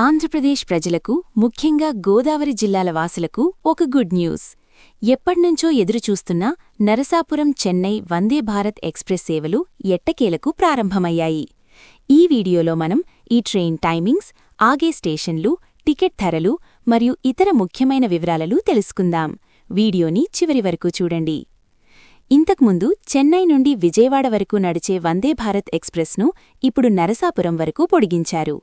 ఆంధ్రప్రదేశ్ ప్రజలకు ముఖ్యంగా గోదావరి జిల్లాల వాసులకు ఒక గుడ్ న్యూస్. ఎప్పట్నుంచో ఎదురుచూస్తున్న నరసాపురం చెన్నై వందే భారత్ ఎక్స్ప్రెస్ సేవలు ఎట్టకేలకు ప్రారంభమయ్యాయి. ఈ వీడియోలో మనం ఈ ట్రైన్ టైమింగ్స్ ఆగే స్టేషన్లు టికెట్ ధరలు మరియు ఇతర ముఖ్యమైన వివరాలను తెలుసుకుందాం. వీడియోని చివరి వరకు చూడండి. ఇంతకుముందు చెన్నై నుండి విజయవాడ వరకు నడిచే వందే భారత్ ఎక్స్ప్రెస్ను ఇప్పుడు నరసాపురం వరకు పొడిగించారు.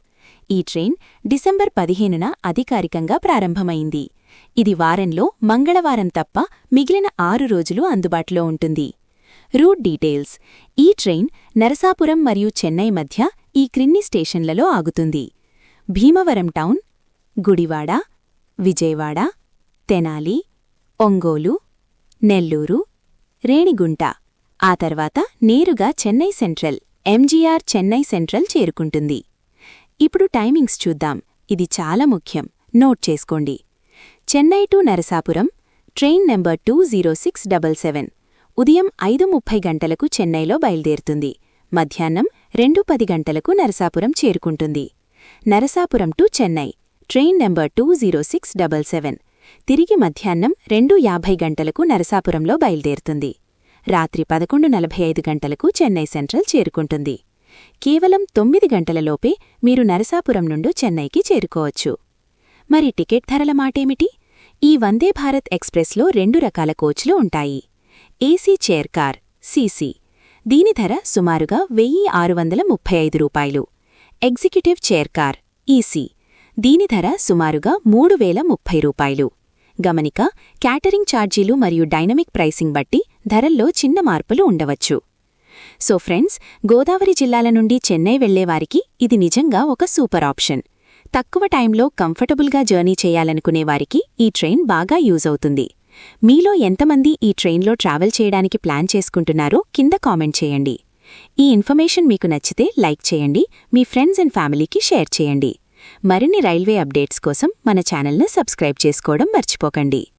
ఈ ట్రైన్ డిసెంబర్ పదిహేనున అధికారికంగా ప్రారంభమైంది. ఇది వారంలో మంగళవారం తప్ప మిగిలిన ఆరు రోజులు అందుబాటులో ఉంటుంది. Route details. ఈ ట్రైన్ నరసాపురం మరియు చెన్నై మధ్య ఈ క్రిన్ని స్టేషన్లలో ఆగుతుంది. భీమవరం టౌన్ గుడివాడ విజయవాడ తెనాలి ఒంగోలు నెల్లూరు రేణిగుంట. ఆ తర్వాత నేరుగా చెన్నై సెంట్రల్ ఎంజీఆర్ చెన్నై సెంట్రల్ చేరుకుంటుంది. ఇప్పుడు టైమింగ్స్ చూద్దాం. ఇది చాలా ముఖ్యం. నోట్ చేసుకోండి. Chennai to Narasapuram train number two zero six double seven. ఉదయం ఐదు ముప్పై గంటలకు చెన్నైలో బయలుదేరుతుంది. మధ్యాహ్నం రెండు పది గంటలకు నరసాపురం చేరుకుంటుంది. Narasapuram to Chennai train number two zero six double seven. తిరిగి మధ్యాహ్నం రెండు యాభై గంటలకు నరసాపురంలో బయలుదేరుతుంది. రాత్రి పదకొండు నలభై ఐదు గంటలకు చెన్నై సెంట్రల్ చేరుకుంటుంది. కేవలం తొమ్మిది గంటలలోపే మీరు నరసాపురం నుండి చెన్నైకి చేరుకోవచ్చు. మరి టికెట్ ధరల మాటేమిటి? ఈ వందే భారత్ ఎక్స్ప్రెస్లో రెండు రకాల కోచ్లు ఉంటాయి. AC chair car CC. దీని ధర సుమారుగా వెయ్యి ఆరు వందల ముప్పై ఐదు రూపాయలు. Executive chair car EC. దీని ధర సుమారుగా మూడు వేల ముప్పై రూపాయలు. గమనిక క్యాటరింగ్ ఛార్జీలు మరియు డైనమిక్ ప్రైసింగ్ బట్టి ధరల్లో చిన్న మార్పులు ఉండవచ్చు. సో ఫ్రెండ్స్ గోదావరి జిల్లాల నుండి చెన్నై వెళ్ళేవారికి ఇది నిజంగా ఒక సూపర్ ఆప్షన్. తక్కువ టైంలో కంఫర్టబుల్గా జర్నీ చేయాలనుకునేవారికి ఈ ట్రైన్ బాగా యూజ్ అవుతుంది. మీలో ఎంతమంది ఈ ట్రైన్లో ట్రావెల్ చేయడానికి ప్లాన్ చేసుకుంటున్నారో కింద కామెంట్ చేయండి. ఈ ఇన్ఫర్మేషన్ మీకు నచ్చితే లైక్ చేయండి మీ ఫ్రెండ్స్ అండ్ ఫ్యామిలీకి షేర్ చేయండి. మరిన్ని రైల్వే అప్డేట్స్ కోసం మన ఛానల్ను సబ్స్క్రైబ్ చేసుకోవడం మర్చిపోకండి.